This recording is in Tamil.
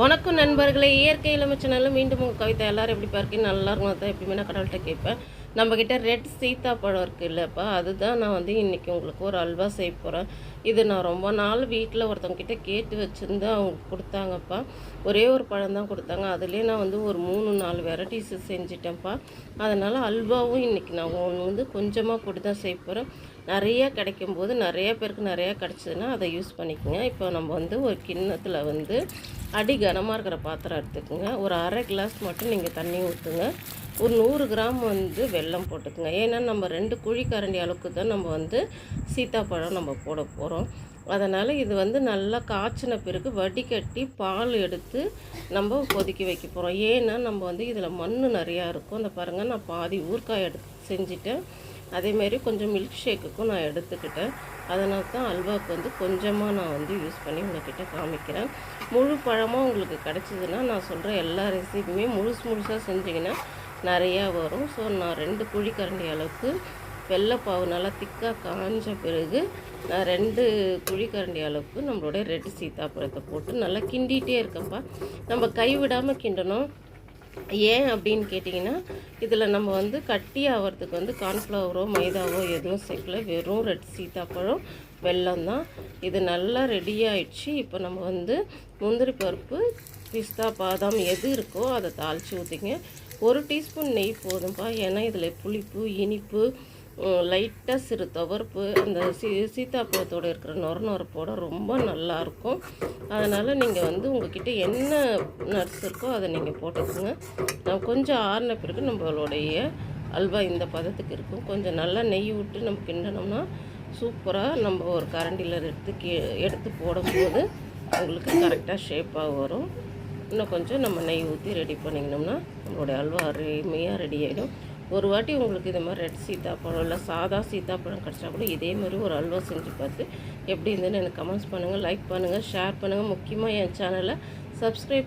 வணக்கம் நண்பர்களே. இயற்கை இளமச்சனாலும் மீண்டும் உங்கள் கவிதை எல்லோரும் எப்படி பார்க்கீங்க நல்லா இருக்கும் அதான் எப்பயுமே நான் கடவுள்கிட்ட கேட்பேன். நம்மக்கிட்ட ரெட் சீத்தாப்பழம் இருக்குது இல்லைப்பா அதுதான் நான் வந்து இன்றைக்கி உங்களுக்கு ஒரு அல்வா செய்ய போகிறேன் இது நான் ரொம்ப நாள் வீட்டில் ஒருத்தவங்கிட்ட கேட்டு வச்சுருந்து அவங்க கொடுத்தாங்கப்பா. ஒரே ஒரு பழம் தான் கொடுத்தாங்க. அதுலேயே நான் வந்து ஒரு மூணு நாலு வெரைட்டிஸ் செஞ்சிட்டேன்ப்பா. அதனால் அல்வாவும் இன்றைக்கி நான் ஒன்று வந்து கொஞ்சமாக போட்டு தான் செய்ய போகிறேன் நிறையா கிடைக்கும் போது பேருக்கு நிறையா கிடச்சதுன்னா அதை யூஸ் பண்ணிக்கோங்க. இப்போ நம்ம வந்து ஒரு கிண்ணத்தில் வந்து அடி கனமாக இருக்கிற பாத்திரம் எடுத்துக்கோங்க. ஒரு அரை கிளாஸ் மட்டும் நீங்கள் தண்ணி ஊற்றுங்க ஒரு நூறு கிராம் வந்து வெல்லம் போட்டுக்கோங்க. ஏன்னா நம்ம ரெண்டு குழி கரண்டி அளவுக்கு தான் நம்ம வந்து சீத்தாப்பழம் நம்ம போட போகிறோம் அதனால் இது வந்து நல்லா காய்ச்சின பிறகு வடிகட்டி பால் எடுத்து நம்ம கொதிக்க வைக்க போகிறோம் ஏன்னா நம்ம வந்து இதில் மண் நிறையா இருக்கும். அந்த பாருங்கள் நான் பாதி ஊறுக்காய் எடுத்து செஞ்சுட்டேன். அதேமாரி கொஞ்சம் மில்க் ஷேக்குக்கும் நான் எடுத்துக்கிட்டேன். அதனால தான் அல்வாவுக்கு வந்து கொஞ்சமாக நான் வந்து யூஸ் பண்ணி உங்ககிட்ட காமிக்கிறேன். முழு பழமாக உங்களுக்கு கிடச்சிதுன்னா நான் சொல்கிற எல்லா ரெசிபியுமே முழுசு முழுசாக செஞ்சிங்கன்னா நிறையா வரும். ஸோ நான் ரெண்டு குழிக்கரண்டி அளவுக்கு வெள்ளைப்பாவு நல்லா திக்காக காஞ்ச பிறகு நான் ரெண்டு குழிக்கரண்டி அளவுக்கு நம்மளுடைய ரெட் சீத்தாப்பழத்தை போட்டு நல்லா கிண்டிகிட்டே இருக்கப்பா நம்ம கைவிடாமல் கிண்டணும். ஏன் அப்படின்னு கேட்டிங்கன்னா இதில் நம்ம வந்து கட்டி ஆகிறதுக்கு வந்து கார்ன்ஃப்ளவரோ மைதாவோ எதுவும் சேர்க்கல. வெறும் ரெட் சீத்தாப்பழம் வெல்லம் தான். இது நல்லா ரெடி ஆயிடுச்சு. இப்போ நம்ம வந்து முந்திரி பருப்பு பிஸ்தா பாதாம் எது இருக்கோ அதை தாளித்து ஊற்றிங்க ஒரு டீஸ்பூன் நெய் போதும்ப்பா ஏன்னா இதில் புளிப்பு இனிப்பு லைட்டாக சிறு துவர்ப்பு அந்த சீ சீத்தாப்பழத்தோடு இருக்கிற நொர நொரப்போட ரொம்ப நல்லாயிருக்கும் அதனால் நீங்கள் வந்து உங்ககிட்ட என்ன நட்ஸ் இருக்கோ அதை நீங்கள் போட்டுக்கோங்க. நான் கொஞ்சம் ஆறின பிறகு நம்மளுடைய அல்வா இந்த பதத்துக்கு இருக்கும். கொஞ்சம் நல்லா நெய் விட்டு நம்ம கிண்டனோம்னா சூப்பராக நம்ம ஒரு கரண்டியில் எடுத்து கீ எடுத்து போடும்போது உங்களுக்கு கரெக்டாக ஷேப்பாக வரும். இன்னும் கொஞ்சம் நம்ம நெய் ஊற்றி ரெடி பண்ணிக்கணும்னா நம்மளுடைய அல்வா அருமையாக ரெடி ஆகிடும் ஒரு வாட்டி உங்களுக்கு இது மாதிரி ரெட் சீத்தாப்பழம் இல்லை சாதா சீத்தாப்பழம் கிடச்சா கூட இதே மாதிரி ஒரு அல்வா செஞ்சு பார்த்து எப்படி இருந்ததுன்னு எனக்கு கமெண்ட்ஸ் பண்ணுங்கள் லைக் பண்ணுங்கள் ஷேர் பண்ணுங்கள் முக்கியமாக என் சேனலை சப்ஸ்கிரைப்